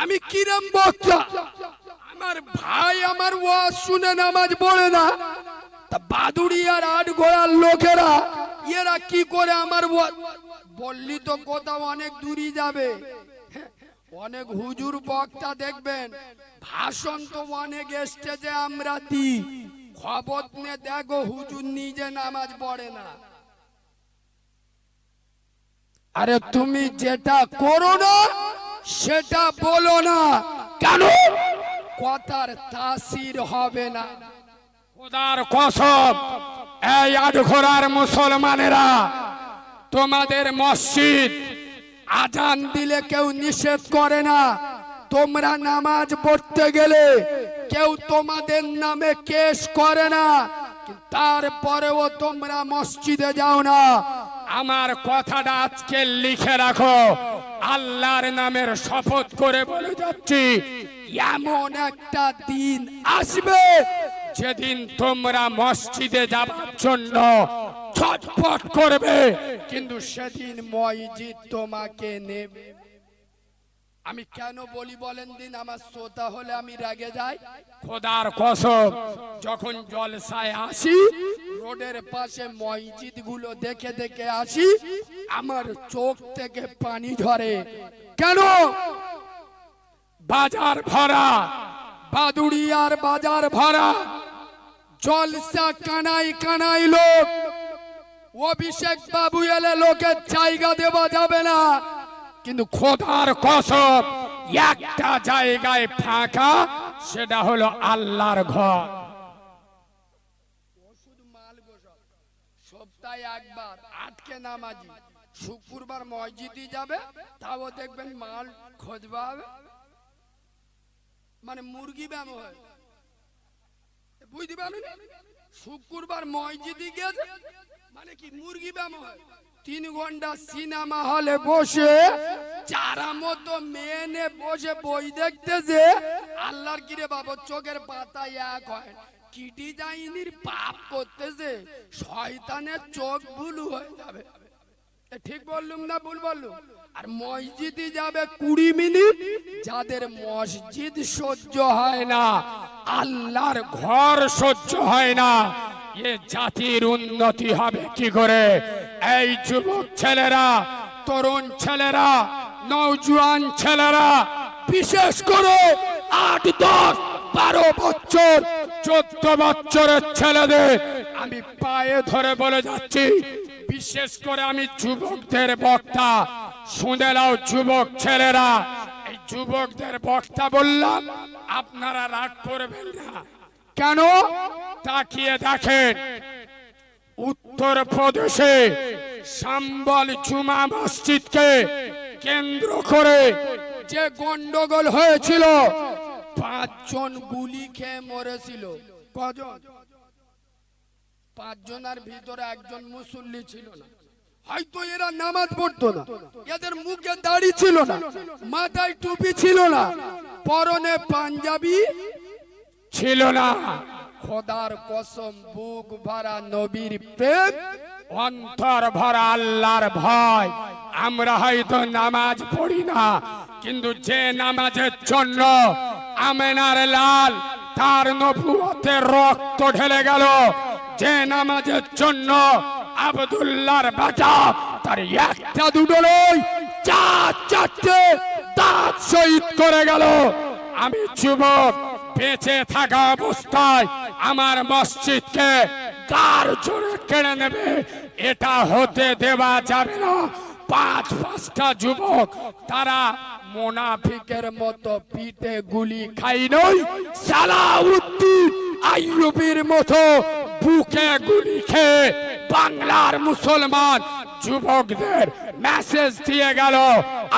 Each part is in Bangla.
আমি কিরম বক্তা আমার ভাই আমার ওয়াজ শুনে নামাজ পড়ে না। তা বাদুড়ি আর আট ঘোড়ার লোকেরা, এরা কি করে আমার বললি তো কোথাও অনেক দূরই যাবে। অনেক হুজুর বক্তা দেখবেন, ভাষণ তো অনেক স্টেজে আমরা দিই। খবর নিয়ে দেখো হুজুর নিজে নামাজ পড়ে না। আরে তুমি যেটা করো না সেটা বলো না। কেন? কথার তাসির হবে না। খোদার কসম এই আটঘোড়ার মুসলমানেরা তোমাদের মসজিদ আজান দিলে কেউ নিষেধ করে না। তোমরা নামাজ পড়তে গেলে কেউ তোমাদের নামে কেস করে না। তারপরেও তোমরা মসজিদে যাও না। আমার কথাটা আজকে লিখে রাখো। আল্লাহর নামের শপথ করে বলে যাচ্ছি, এমন একটা দিন আসবে যেদিন তোমরা মসজিদে যাবার জন্য ছটফট করবে। কিন্তু সেদিন মসজিদ তোমাকে নেবে। আমি কেন বলি বলেন দিন, আমার শ্রোতা হলে আমি রেগে যাই? খোদার কসম, যখন জলসায় আসি, রোডের পাশে মসজিদগুলো দেখে দেখে আসি, আমার চোখ থেকে পানি ঝরে। কেন? বাজার ভরা বাদুড়িয়ার বাজার ভরা, জলসা কানাই কানাই লোক। অভিষেক বাবু এলে লোকের জায়গা দেওয়া যাবে না। কিন্তু খোদার কসম, একটা জায়গায় ফাঁকা, সেটা হলো আল্লাহর ঘর। সপ্তাহে একবার আটকে নামাজি। শুক্রবার মসজিদে যাবে, তাও দেখবেন মাল খোঁজবা মানে মুরগি ব্যায়াম হয়। বুঝতে পারেন শুক্রবার মসজিদে গেছে মানে কি মুরগি ব্যায়াম হয়? তিন ঘণ্টা সিনেমা হলে বসে চারা মতো মেনে বসে বই দেখতেছে, আল্লাহর কিরে বাবা, চোখের পাতা এক হয়। কি ডিজাইনের পাপ করতেছে, শয়তানের চোখ ভুলু হয়ে যাবে। ঠিক বললুম না ভুল বললুম? আর মসজিদে যাবে কুড়ি মিনিট, যাদের মসজিদ সহ্য হয় না, আল্লাহর ঘর সহ্য হয় না, এ জাতির উন্নতি হবে কি করে? এই যুবক ছেলেরা, তরুণ ছেলেরা নৌজওয়ান ছেলেরা, বিশেষ করে আট, দশ, বারো বছর, চোদ্দ বছরের ছেলেদের, আমি পায়ে ধরে বলে যাচ্ছি, বিশেষ করে আমি যুবকদের বক্তা। শুনে নাও যুবক ছেলেরা, এই যুবকদের বক্তা বললাম, আপনারা রাগ করবেন না। কেন? তাকিয়ে দেখেন উত্তর প্রদেশে সাম্বল জুমা মসজিদকে কেন্দ্র করে যে গন্ডগোল হয়েছিল, পাঁচজন গুলি খেয়ে মরেছিল। কজন? পাঁচজনের ভিতরে একজন মুসল্লি ছিল না। হয়তো এরা নামাজ পড়তো না। এদের মুখে দাড়ি ছিল না। মাথায় টুপি ছিল না। পরনে পাঞ্জাবি ছিল না। খোদার কসম, বুক ভরা নবীর প্রেম, অন্তর ভরা আল্লাহর ভয়। আমরা হয়তো নামাজ পড়ি না, কিন্তু যে নামাজের জন্য আমেনার লাল তার নবুয়তে রক্ত ঢেলে গেল, যে নামাজের জন্য আবদুল্লাহর বাটা তার একটা দুটো নয়, চার, চারটে দাঁত শহীদ করে গেল। আমি যুবক, বেঁচে থাকা অবস্থায় আমার মসজিদকে কার জোরে কেড়ে নেবে। এটা হতে দেওয়া যাবে না। পাঁচ, পাঁচটা যুবক, তারা মোনাফিকের মতো পিঠে গুলি খাই নই। সালাউদ্দিন আইয়ুবের মতো বুকে গুলি খেয়ে বাংলার মুসলমান যুবকদের মেসেজ দিয়ে গেল,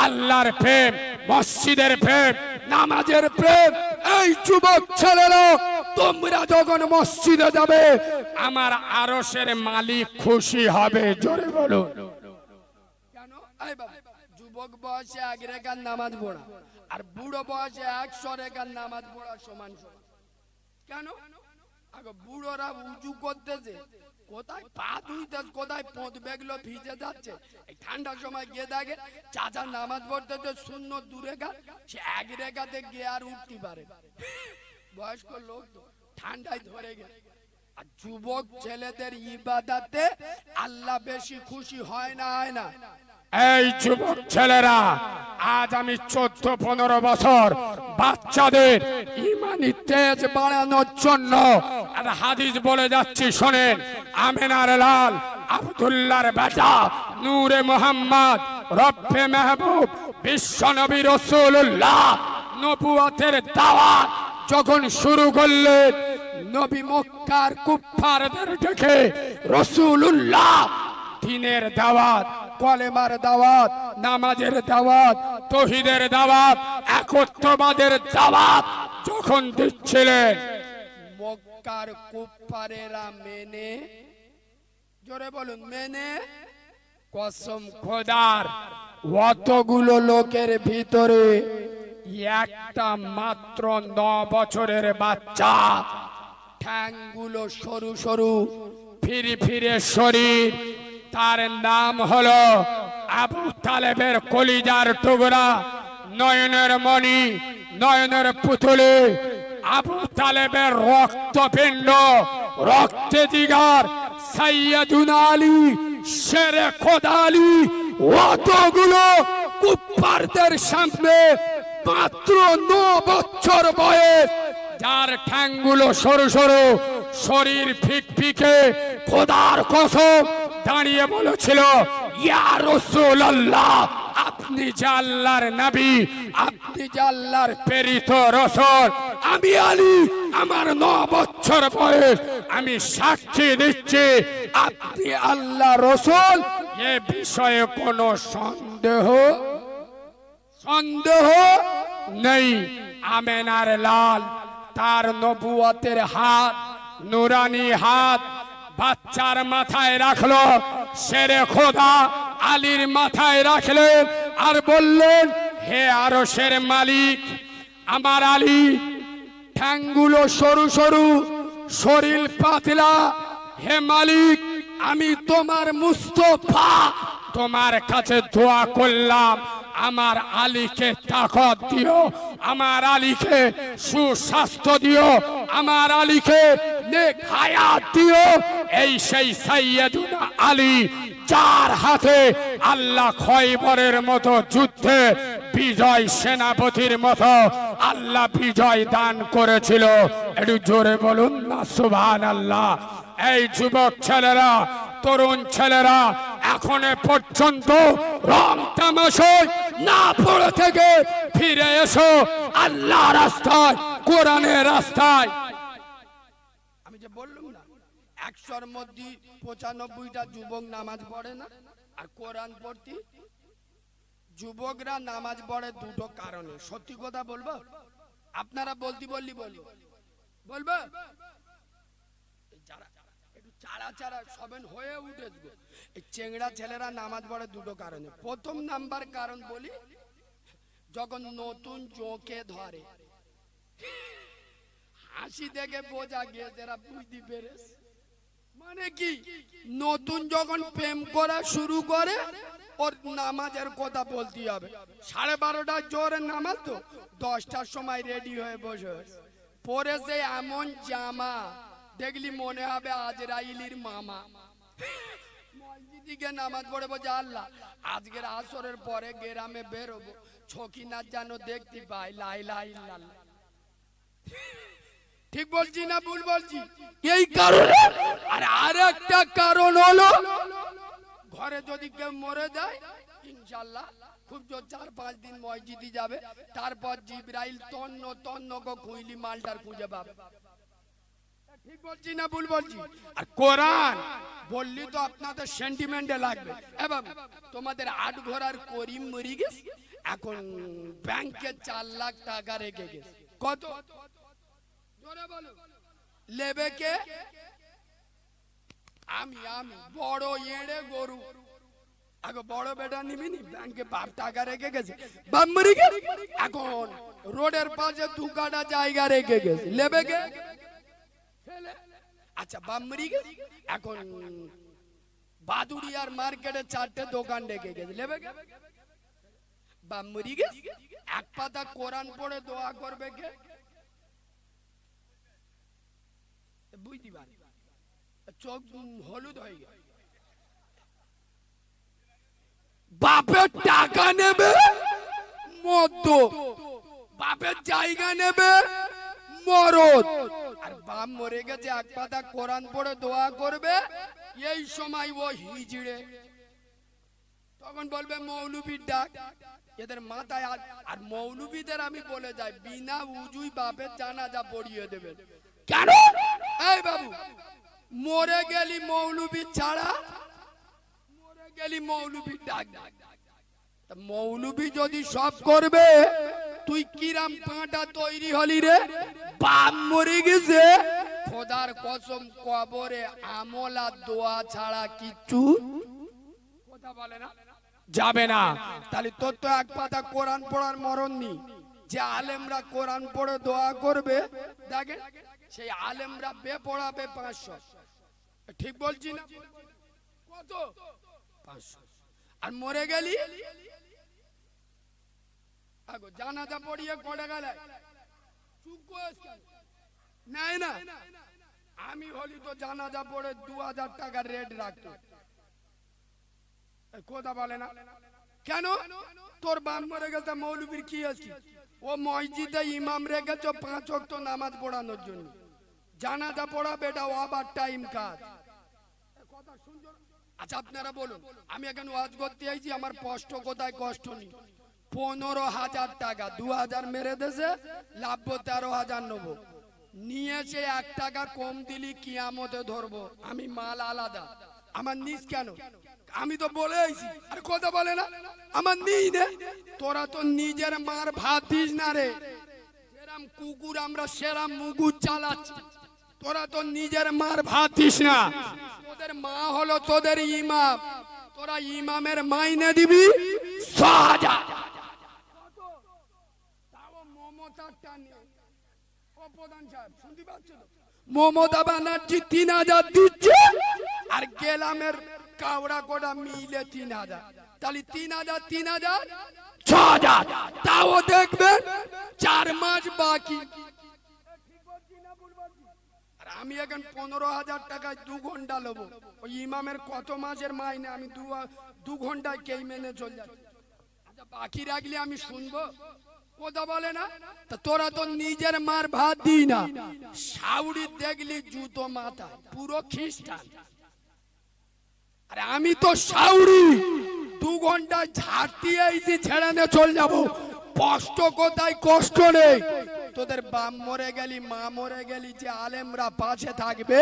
আল্লাহর প্রেম, মসজিদের প্রেম, নামাজের প্রেম। এই যুবক ছেলেরা তোমরা যখন মসজিদে যাবে আমার আরসের মালিক খুশি হবে। জোরে বাবা, যুবক বয়সে এক নামাজ পড়া আর বুড়ো বয়সে একশো রেখার নামাজ পড়া সমান কেন? বুড়োরা উঁচু করতেছে কোথায় পা ধুইতে কোথায় পোঁত বেগলো ভিজে যাচ্ছে। এই ঠান্ডার সময় গিয়ে দেখে চাচা নামাজ পড়তেছে শূন্য দু রেখা সে এক রেখাতে গিয়ে আর উঠতে পারে। বয়স্ক লোক ঠান্ডায় ধরে গেছে। আর যুবক ছেলেদের ইবাদাতে আল্লাহ বেশি খুশি হয় না হয় না। এই যুবক ছেলেরা, আজ আমি চোদ্দ, পনেরো বছর বাচ্চাদের ইমানি তেজ বাড়ানোর জন্য আর হাদিস বলে যাচ্ছি, শোনেন। আমেনার লাল, আব্দুল্লাহর বেটা, নূরে মোহাম্মদ, রব্বে মেহবুব, বিশ্ব নবী রসুল্লাহ নবুয়াতের দাওয়াত। যখন শুরু করলেন নবী মক্কার কুফফারদের ডেকে রসুল্লাহ দিনের দাওয়াত, কলেমার দাওয়াত, নামাজের দাওয়াত, তহিদের দাওয়াত, একত্ববাদের দাওয়াত যখন দিচ্ছিলেন, মক্কার কুপ্পারেরা মেনে, জোরে বলুন, মেনে? কসম খোদার, অতগুলো লোকের ভিতরে একটা মাত্র ন বছরের বাচ্চা। ঠ্যাংগুলো সরু সরু, ফিরে ফিরে শরীর। তার নাম হলো আবু তালেবের কলিজার টুকরা, নয়নের মণি, নয়নের পুতুলে। আবু তালেবের রক্তপিণ্ড, রক্তে দিগার সৈয়দুন আলী, শেরে খোদালি অতগুলো কুপ্পারদের সামনে মাত্র ন বছর বয়স। যার ঠ্যাংগুলো সরু সরু, শরীর ফিক ফিকে, খোদার কসম দাঁড়িয়ে বলেছিল, ইয়া রাসূলুল্লাহ, আপনি যে আল্লাহর নবী, আপনি যে প্রেরিত রসল, আমি আলী, আমার ন বছর বয়স, আমি সাক্ষী দিচ্ছি, আপনি আল্লাহ রসুল? এ বিষয়ে কোনো সন্দেহ সন্দেহ নেই। আমেনার লাল, তার নবুয়তের হাত, নুরানি হাত বাচ্চার মাথায় রাখল। সেরে খোদা আলীর মাথায় রাখলেন আর বললেন, হে আরও সের মালিক, আমার আলী ঠ্যাংগুলো সরু সরু, শরীর পাতলা। হে মালিক, আমি তোমার মুস্তফা তোমার কাছে দোয়া করলাম, আমার আলীকে তাকত দিও, আমার আলীকে সুস্বাস্থ্য দিও, আমার আলীকে নেক হায়াত দিও। এই সেই সাইয়েদুনা আলী, যার হাতে আল্লাহ খয়বরের মতো যুদ্ধে বিজয় সেনাপতির মতো আল্লাহ বিজয় দান করেছিল। একটু জোরে বলুন না সুবহান আল্লাহ এই যুবক ছেলেরা তরুণ ছেলেরা এখন পর্যন্ত রং তামাশায় না পড়ে থেকে ফিরে এসো আল্লাহ রাস্তায়, কোরআনের রাস্তায়। আমি যে বললাম না, একশোর মধ্যে পঁচানব্বইটা যুবক নামাজ পড়ে না? আর কোরআন পড়তি? যুবকরা নামাজ পড়ে দুটো কারণে। সত্যি কথা বলব? আপনারা বলতি বললি বলব? বলব যারা হয়ে। এই চেংড়া ছেলেরা নামাজ পড়ে দুটো কারণে প্রথম নাম্বার কারণ বলি, যখন নতুন চোখে ধরে, হাসি দেখে বুঝতে পেরেছে মানে কি নতুন যখন প্রেম করা শুরু করে, ওর নামাজের কথা বলতে হবে সাড়ে বারোটার জোরে নামাজ তো, দশটার সময় রেডি হয়ে বসে আছে। পরেছে এমন জামা দেখলি মনে হবে আজরাইলির মামা। আর আরেকটা কারণ হলো, ঘরে যদি কেউ মরে যায় ইনশাল্লাহ খুব জোর চার পাঁচ দিন মসজিদে যাবে। তারপর জিব্রাইল তন্ন তন্ন গো মালটার খুঁজে পাবে। ঠিক বলছি না ভুল বলছি? আর কোরআন বললি তো আপনাদের সেন্টিমেন্টে লাগবে। এবং তোমাদের আট ঘোড়ার করিম মরি গেছে এখন ব্যাংকে চার লাখ টাকা রেখে গেছে। কত? লেবে কে? আমি আমি বড় এড়ে গরু। আগে বড় বেটা নিবি নি ব্যাংকে বাপ টাকা রেখে গেছে। বাপ মরি গে এখন রোডের পাশে দু কাটা জায়গা রেখে গেছে। লেবে কে? আচ্ছা বামরি এখন বাদুড়িয়ার মার্কেটে চারটে দোকান ডেকে গেছে। লেবে? বামরি এক পাতা কোরআন পড়ে দোয়া করবে কে? বুঝতে পারি। চোখ হলুদ হয়ে গেল বাপের টাকা নেবে, মদ্য। বাপের জায়গা নেবে মরদ আর বাপ মরে গেছে এক পাতা কোরআন পড়ে দোয়া করবে এই সময় ও হিজড়ে। তখন বলবে মৌলবীর ডাক। এদের মাথায় আর- আর মৌলবীদের আমি বলে যাই বিনা উজুই বাপের জানাজা পড়িয়ে দেবেন। কেন? এই বাবু মরে গেলি মৌলবী ছাড়া মরে গেলি মৌলবীর ডাক। তা মৌলবী যদি সব করবে তুই কিরাম পাঁটা তৈরি হলি রে? বাপ মরে গেছে। খোদার কসম কবরে আমল আর দোয়া ছাড়া কিচ্ছু কথা বলে না। যাবে না। তাহলে তোর তো এক পাতা কোরআন পড়ার মরণ নি যে আলেমরা কোরআন পড়ে দোয়া করবে দেখেন সেই আলেমরা বে পড়াবে পাঁচশো। ঠিক বলছি না? কত? পাঁচশো। আর মরে গেলি? আগো, জানাজা পড়িয়ে কড়ে গেলে। নাই না। আমি হলি তো জানাজা পড়ে দু হাজার টাকার রেট রাখতো। কথা বলে না। কেন? তোর বাপ মরে গেছে, মৌলবীর কি আছে? ও মসজিদে ইমাম রেখেছ পাঁচ ওয়াক্ত নামাজ পড়ানোর জন্য। জানাজা পড়া বেটা ও আবার টাইম কাজ। আচ্ছা আপনারা বলুন, আমি এখন ওয়াজ করতে আইছি আমার কষ্ট কোথায়, কষ্ট নেই। পনেরো হাজার টাকা। দু হাজার মেরে দেশে লাভব তেরো হাজার নেব। নিয়েছে এক টাকা কম দিলি কিয়ামতে ধরবো। আমি মাল আলাদা। আমার নিস কেন? আমি তো বলে আইছি। আর কথা বলে না। আমার নিই নে। তোরা তো নিজের মার ভাত দিস না রে। সেরাম কুকুর আমরা, সেরাম মুগুর চালাচ্ছি। তোরা তো নিজের মার ভাত দিস না। তোদের মা হলো তোদের ইমাম। তোরা ইমামের মাইনে দিবি ছ হাজার তাও মমতার টানে ও প্রধান সাহেব শুনতে পাচ্ছ তো? মমতা ব্যানার্জি তিন হাজার দিচ্ছে আর গেলামের কাওড়া কোটা মিলে তিন হাজার। তাহলে তিন হাজার তিন হাজার, ছ হাজার। তাও দেখবেন চার মাস বাকি। আমি এখন পনেরো হাজার টাকায় দু ঘণ্টা নেব ওই ইমামের কত মাসের মাইনে? আমি দু ঘন্টায় কেই মেনে চলে যাচ্ছি বাকি রাখলে আমি শুনব। কথা বলে না? তা তোরা তো নিজের মার ভাত দিই না। সাউরি দেখলি জুতো মাথায়, পুরো খ্রিস্টান। আরে আমি তো সাউরি দু ঘণ্টা ঝাড়তি আইছি ছেড়ানে চল যাব। কষ্ট কোথায়, কষ্ট নেই। তোদের বাপ মরে গেলি, মা মরে গেলি, যে আলেমরা পাশে থাকবে,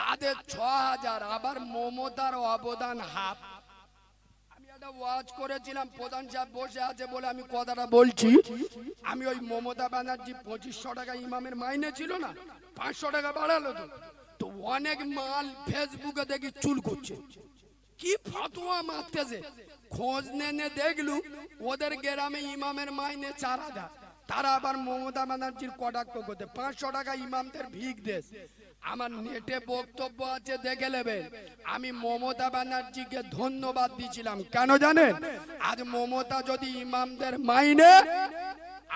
তাদের ছ হাজার, আবার মমতার অবদান হাফ। পঁচিশশো টাকা ইমামের মাইনে ছিল না, পাঁচশো টাকা বাড়ালো তো। অনেক মাল ফেসবুকে চুল করছে। কি মারতেছে? খোঁজ নেনে দেখলু, ওদের গ্রামে ইমামের মাইনে চার হাজার। তারা আবার মমতা ব্যানার্জির কটাক্ষ করতে পাঁচশো টাকা ইমামদের ভিক দেশ। আমার নেটে বক্তব্য আছে, দেখে নেবেন আমি মমতা ব্যানার্জিকে ধন্যবাদ দিছিলাম। কেন জানেন? আজ মমতা যদি ইমামদের মাইনে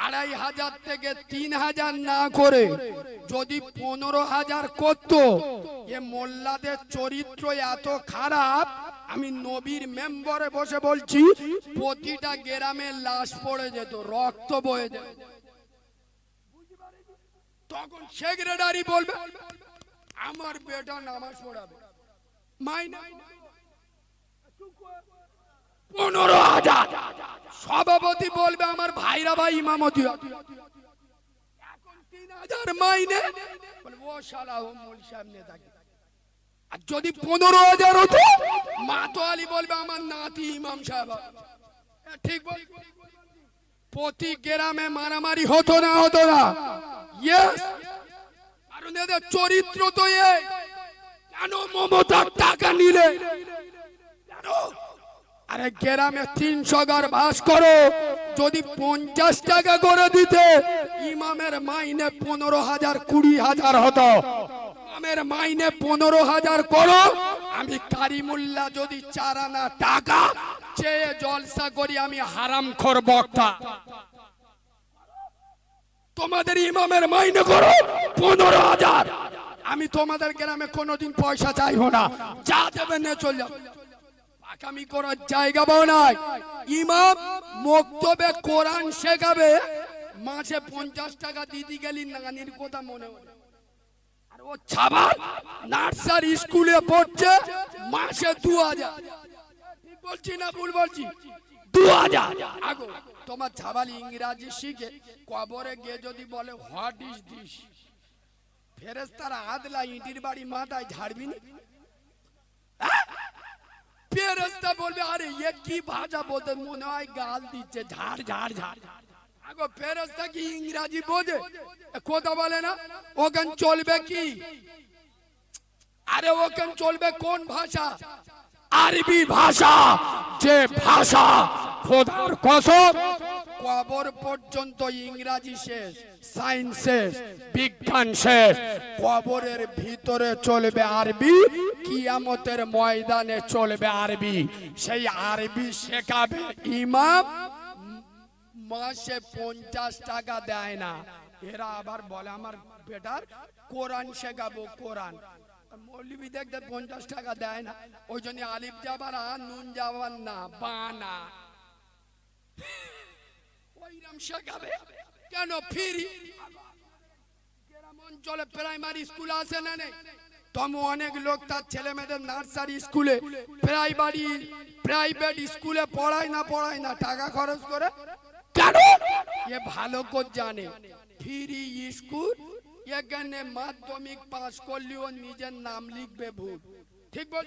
আড়াই হাজার থেকে তিন হাজার না করে, যদি পনেরো হাজার করত, এ মোল্লাদের চরিত্র এত খারাপ, আমি নবীর মেম্বরে বসে বলছি, প্রতিটা গ্রামে লাশ পড়ে যেত, রক্ত বয়ে যেত। তখন সেক্রেটারি বলবে আমার বেটা নামাজ পড়াবে। পনেরো হাজার। সভাপতি বলবে আমার ভাইরা ভাই ইমামতি নেতাকে আর যদি পনেরো হাজার হতো মাতোয়ালি বলবে, আমার নাতি ইমাম সাহেব ঠিক প্রতি গ্রামে মারামারি হতো না হতো না। ইয়েস কারণ এদের চরিত্র তো এ, কেন মমতার টাকা নিলে? আরে গ্রামে তিনশো ঘর বাস করো, যদি পঞ্চাশ টাকা করে দিতে, ইমামের মাইনে পনেরো হাজার, কুড়ি হাজার হতো। ইমামের মাইনে পনেরো হাজার করো, আমি কারিমুল্লাহ যদি চার আনা টাকা, চেয়ে জলসা করি আমি হারাম খোর বক্তা। তোমাদের ইমামের মাইনে করো পনেরো হাজার। আমি তোমাদের গ্রামে কোনোদিন পয়সা চাইব না। যা দেবে নে চল পাকামি করার জায়গা পাও নাই ইমাম মক্তবে কোরআন শেখাবে। মাসে পঞ্চাশ টাকা দিদি গেলি নানির কথা মনে হলো। আর ও ছাবাল নার্সারি স্কুলে পড়ছে, মাসে দু হাজার। বলছি না ভুল বলছি? দু হাজার। আগো। তোমার ছাবাল ইংরাজি শিখে কবরে গিয়ে যদি বলে হোয়াট ইজ দিস ফেরেস্তারা আদলা ইটির বাড়ি মাথায় ঝাড়বি নি? ফেরেস্তা বলবে, আরে, এ কি ভাষা বলতে মনে হয় গাল দিচ্ছে, ঝাড় ঝাড় ঝাড়। আগো ফেরেস্তা কি ইংরাজি বোঝে? কথা বলে না। ওখান চলবে কি? আরে ওখান চলবে কোন ভাষা? আরবি ভাষা, যে ভাষা খোদার কসম। কবর পর্যন্ত ইংরাজি শেষ সায়েন্স শেষ, বিজ্ঞান শেষ। কবরের ভিতরে চলবে আরবি, কিয়ামতের ময়দানে চলবে আরবি। সেই আরবি শেখাবে ইমাম, মাসে পঞ্চাশ টাকা দেয় না। এরা আবার বলে, আমার বেটার কোরআন শেখাবো, কোরআন। মৌলবি দেখতে পঞ্চাশ টাকা দেয় না। ওই জন্য আলিফ যাবার আর নুন যাবার না, বানা। ওইরাম শেখাবে কেন ফিরি গ্রাম অঞ্চলে প্রাইমারি স্কুল আছে না নেই তমু অনেক লোক তার ছেলে মেয়েদের নার্সারি স্কুলে প্রাইমারি প্রাইভেট স্কুলে পড়ায় না পড়ায় না টাকা খরচ করে কেন এ ভালো করে জানে ফ্রি স্কুল এখানে মাধ্যমিক পাস করলেও নিজের নাম লিখবে ভুল ঠিক বল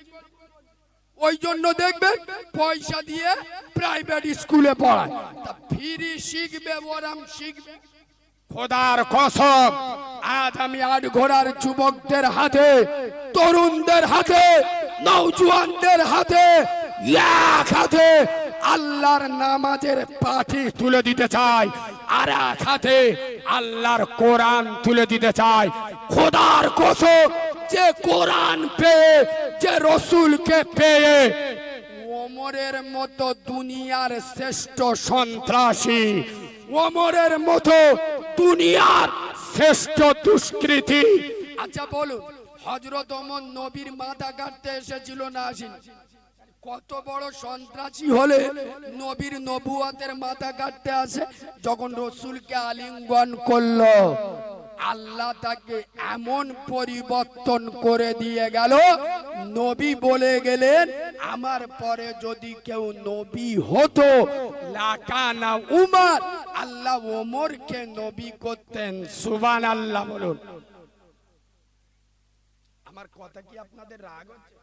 ওই জন্য দেখবেন পয়সা দিয়ে প্রাইভেট স্কুলে পড়ায়। ফ্রি শিখবে ওরাম শিখবে। খোদার কসম, আজ আমি আট ঘোড়ার যুবকদের হাতে, তরুণদের হাতে নৌজুয়ানদের হাতে হাতে আল্লাহর নামাজের পাঠি তুলে দিতে চাই। আর এক হাতে আল্লাহর কোরআন তুলে দিতে চাই খোদার কসম, যে কোরআন পেয়ে, যে রসুলকে পেয়ে, ওমরের মতো দুনিয়ার শ্রেষ্ঠ সন্ত্রাসী, ওমরের মতো দুনিয়ার শ্রেষ্ঠ দুষ্কৃতি। আচ্ছা বলুন হজরত ওমর নবীর মাথা কাটতে এসেছিল না আসেন? কত বড় সন্ত্রাসী হলে নবীর নবুয়াতের মাথা কাটতে আসে যখন রসুলকে আলিঙ্গন করল। আল্লাহ তাকে এমন পরিবর্তন করে দিয়ে গেল, নবী বলে গেলেন, আমার পরে যদি কেউ নবী হতো উমার, আল্লাহ ওমরকে নবী করতেন। সুবান আল্লাহ বলুন। আমার কথা কি আপনাদের রাগ হচ্ছে?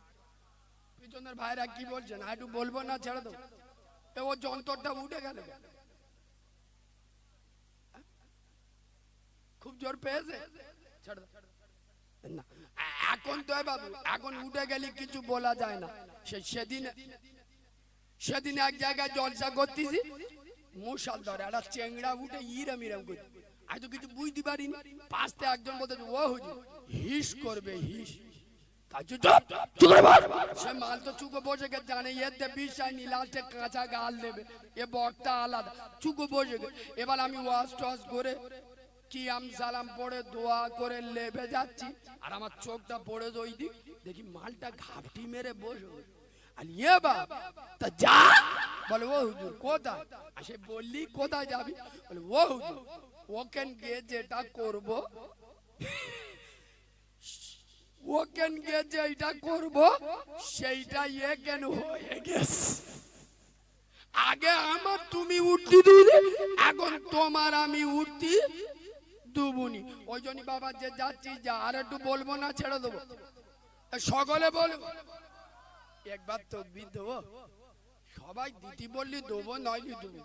পিছনের ভাইরা কি বলছেন? একটু বলব না, ছেড়ে দেবো এ ও যন্ত্রটা উঠে গেল। খুব জোর পেয়েছে? ছেড়ে এখন তো বাবু, এখন উঠে গেলে কিছু বলা যায় না। সেদিন সেদিন এক জায়গায় জলসা করতেছি, মশাল ধরে, একটা চেংড়া উঠে ইরাম ইরাম আজ তো কিছু বুঝতে পারিনি। পাঁচটা একজন বলতে ও হুজুর, হিস করবে, হিস। মাল তো বসে গেছে কাঁচা গাল দেবে, এ বসে এবার আমি করে কি সালাম পড়ে দোয়া করে লেবে যাচ্ছি, আর আমার চোখটা পড়ে ওই দেখি মালটা ঘাপটি মেরে বসে আর ইয়ে বা তা যা, বলে, ও হুজুর, কোথায়? আসে বললি, কোথায় যাবি? বলে, ও হুজুর ওকেন গিয়ে যেটা করব ওকেন গিয়ে যেটা করব? সেইটা ইয়ে কেন হয়ে গেছে? আগে আমার তুমি উঠতি দিলে, এখন তোমার আমি উঠতি দুবুনি। ওই জন্য বাবা যে যাচ্ছি, যা, আর একটু বলব না, ছেড়ে দেবো। সকলে বলব একবার তকবির দেবো। সবাই দিতি বললি, দেবো নয় দেবো।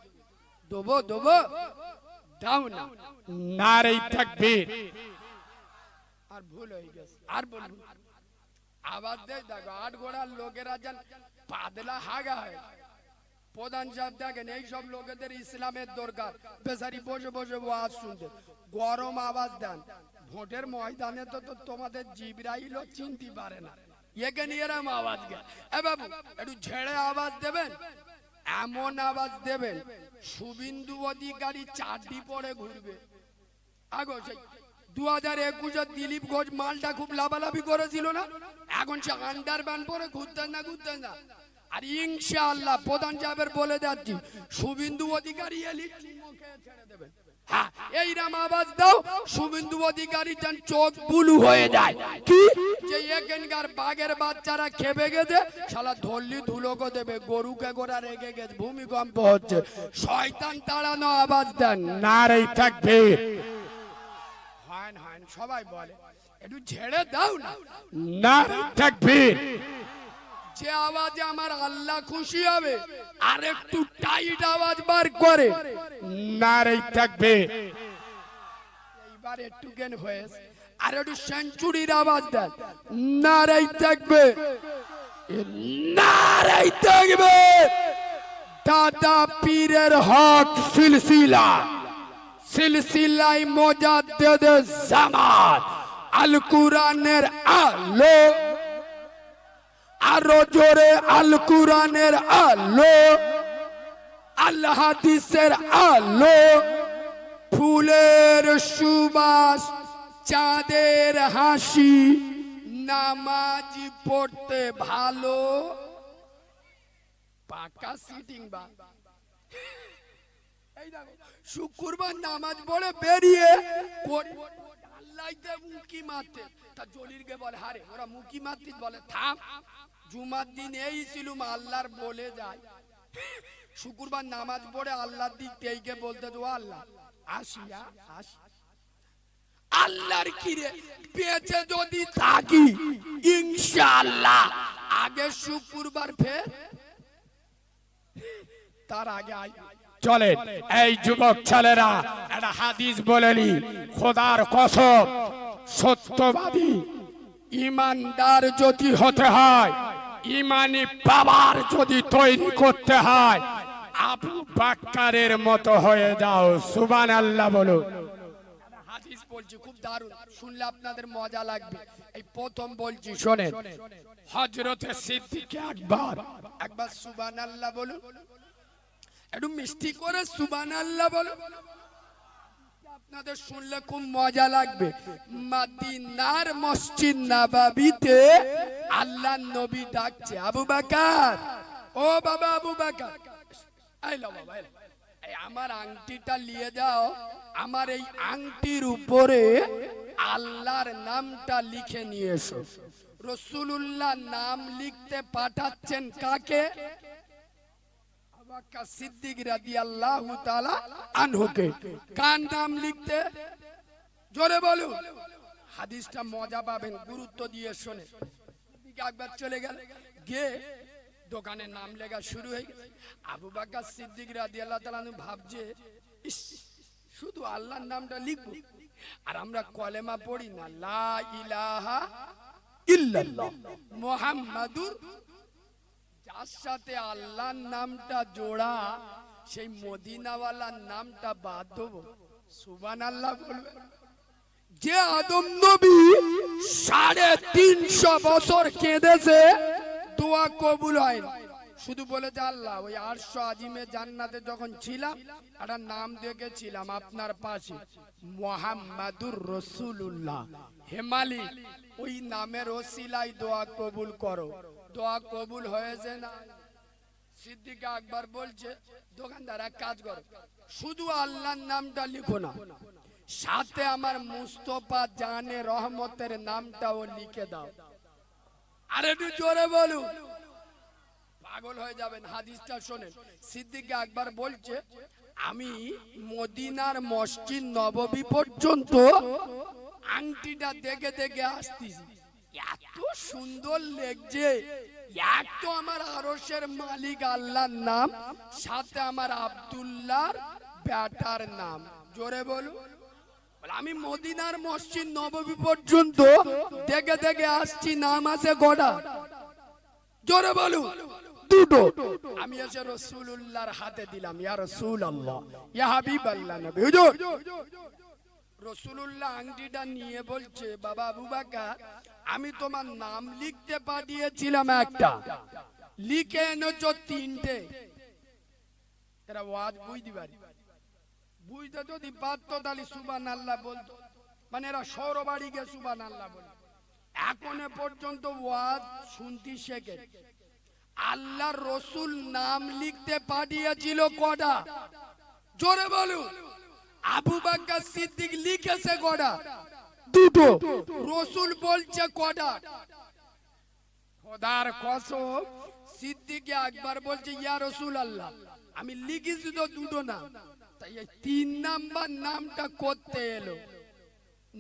দেবো দেবো। দাও না। নারে তাকবীর আর ভুল হয়ে গেছে। আর বলব আবার দেখ আট লোকেরা যেন হাগা হয়। প্রধান সাহেব দেখেন এই সব লোকেদের ইসলামের দরকার। বেচারি বসে বসে ওয়াজ শুনতে। গরম আওয়াজ দেন। ভোটের ময়দানে তো তো তোমাদের জিবরাইলও চিনতে পারে না। একে নিয়ে এরম আওয়াজ গে এ বাবু, একটু ঝেড়ে আওয়াজ দেবেন? এমন আওয়াজ দেবেন, শুভিন্দু অধিকারী চারটি পরে ঘুরবে। আগো, সেই দু দিলীপ ঘোষ মালটা খুব লাভালাভি করেছিল না? এখন সে আন্ডার ব্যান পরে ঘুরতেন না ঘুরতেন না। আর ইনশাআল্লাহ প্রধান সাহেবের বলে যাচ্ছি, শুভিন্দু অধিকারী এলি হ্যাঁ শুভিন্দু অধিকারী যেন চোখ বুলু হয়ে যায়। কি? যে এখানকার বাচ্চারা গেছে, শালা ধরলি ধুলোকে দেবে, গরুকে গোড়া রেগে গেছে, ভূমিকম্প হচ্ছে। শয়তান তাড়ানো আওয়াজ দেন। নারী তাকবীর হয় না হয় না, সবাই বলে একটু ঝেড়ে দাও না। যে আওয়াজে আমার আল্লাহ খুশি হবে আর একটু টাইট আওয়াজ বার করে। তাকবীর এইবার একটু জ্ঞান হয়েছে আর একটু সেঞ্চুরির আওয়াজ দেন। নারাই থাকবে। নারাই থাকবে। দাদা পীরের হক সিলসিলা। সিলসিলাই মোজাদ্দেদ জামাত। আল কুরআনের আলো। আরও জোরে আল কুরআনের আলো। আল্লাহ হাদিসের আলো। ফুলের সুবাস চাঁদের হাসি নামাজ পড়তে ভালো। পাকা সিটিং বা। এই দেখো, শুক্রবার নামাজ পড়ে বেরিয়ে মুখি মারতে। তা বলে, হারে, ওরা মুখি মারতে? বলে, থাম, জুমার দিন এই ছিলুম আল্লাহর বলে যায়। শুক্রবার নামাজ পড়ে আল্লাহর দিক বলতে তো আল্লাহ, আসিয়া আসি আল্লাহর কিরে বেঁচে যদি থাকি, ইনশাআল্লাহ। আগে শুক্রবার ফের, তার আগে আই চলেন এই যুবক ছেলেরা, একটা হাদিস বলেনি খোদার কসম, সত্যবাদী। ইমানদার যদি হতে হয়, ইমানি বাবার যদি তৈরি করতে হয়, আবু বাক্কারের মতো হয়ে যাও সুবান আল্লাহ বলুন হাদিস বলছি, খুব দারুণ। শুনলে আপনাদের মজা লাগবে। এই প্রথম বলছি, শোনেন। হজরতে সিদ্দিক আকবর একবার সুবান আল্লাহ বলুন। একটু মিষ্টি করে সুবান আল্লাহ বলুন আপনাদের শুনলে খুব মজা লাগবে। মাদিনার মসজিদ নাবাবিতে আল্লাহ নবী ডাকছে, আবু বাকার, ও বাবা আবু বাকার। আমার আংটিটা নিয়ে যাও। আমার এই আংটির উপরে আল্লাহর নামটা লিখে নিয়ে এসো। রসুলুল্লাহ নাম লিখতে পাঠাচ্ছেন কাকে? কার নাম দোকানের নাম লেখা শুরু হয়ে গেল। আবু বাক্কা সিদ্দিক রাদিয়াল্লাহু তাআলা ভাবছে ইস, শুধু আল্লাহর নামটা লিখব? আর আমরা কলেমা পড়ি না লা ইলাহা ইল্লাল্লাহ মুহাম্মাদুর যার সাথে আল্লাহর নামটা জোড়া, সেই মদিনাওয়ালার নামটা বাদ দেবো। সুবান আল্লাহ বলবে যে আদম নবী সাড়ে তিনশো বছর কেঁদেছে, দোয়া কবুল হয়। শুধু বলেছে আল্লাহ, ওই আটশো আজিমে জান্নাতে যখন ছিলাম, একটা নাম দেখেছিলাম আপনার পাশে, মোহাম্মদুর রসুল্লাহ হেমালি ওই নামের ওসিলাই দোয়া কবুল করো। দোয়া কবুল হয়েছে না? সিদ্দিক আকবর বলছে, দোকানদার, এক কাজ করো। শুধু আল্লাহর নামটা লিখো না। সাথে আমার মুস্তফা জানে রহমতের নামটাও লিখে দাও। আর একটু জোরে বলুন। পাগল হয়ে যাবেন, হাদিসটা শোনেন। সিদ্দিক আকবর বলছে, আমি মদিনার মসজিদ নববী পর্যন্ত আংটিটা দেখে দেখে আসতেছি। এত সুন্দর লেগছে। এক তো আমার আরসের মালিক আল্লাহর নাম, সাথে আমার আব্দুল্লাহর ব্যাটার নাম। জোরে বলুন। আমি মদিনার মসজিদ নববী পর্যন্ত দেখে দেখে আসছি, নাম আছে গোড়া। জোরে বলুন। দুটো। আমি এসে রসুল্লাহর হাতে দিলাম, ইয়া রসুল আল্লাহ ইয়া হাবিব নবী। হুজুর। রসুলুল্লাহ আংটিটা নিয়ে বলছে, বাবা আবু বাকার আমি তোমার নাম লিখতে পাঠিয়েছিলাম একটা। লিখে এনেছো তিনটে। এরা ওয়াজ বুঝতে পারি। বুঝতে যদি পারতো তাহলে সুবান আল্লাহ বলতো। মানে এরা সৌরবাড়ি গিয়ে সুবান আল্লাহ বলে এখন পর্যন্ত ওয়াজ শুনতি শেখে। আল্লাহ রসুল নাম লিখতে পাঠিয়েছিল কটা? জোরে বলুন। আবু বাক্কার সিদ্দিক লিখেছে কটা? দুটো। রসুল বলছে কটা খোদার কসম, সিদ্দিকে একবার বলছে, ইয়া রসুল আল্লাহ আমি লিখেছি তো দুটো নাম। তাই তিন নাম্বার নামটা করতে এলো।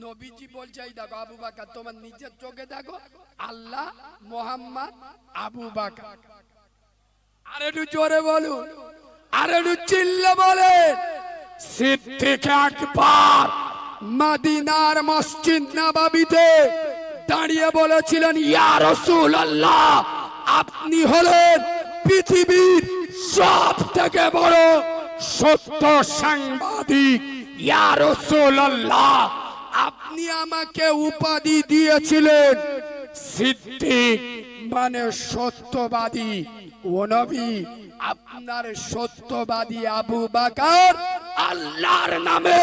নবীজি বলছে, এই দেখো আবু বাকার, তোমার নিজের চোখে দেখো, আল্লাহ মোহাম্মদ আবু বাকার। আর একটু জোরে বলুন, আর একটু চিল্লে একবার মাদিনার মসজিদ নাবাবিতে দাঁড়িয়ে বলেছিলেন, ইয়া রসুল আল্লাহ আপনি হলেন পৃথিবীর সব থেকে বড় সত্য সাংবাদিক। ইয়া রাসূলুল্লাহ, আপনি আমাকে উপাধি দিয়েছিলেন সিদ্দিক মানে সত্যবাদী ও নবী। আপনার সত্যবাদী আবু বাকার আল্লাহর নামে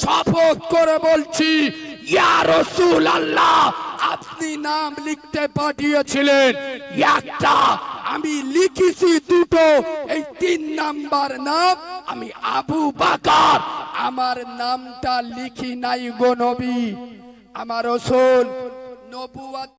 শপথ করে বলছি, ইয়া রাসূলুল্লাহ, আপনি নাম লিখতে পাঠিয়েছিলেন। একটা আমি লিখেছি দুটো, এই তিন নাম্বার নাম আমি আবু বাকার, আমার নামটা লিখি নাই গো নবী। আমার রসুল নবুয়াত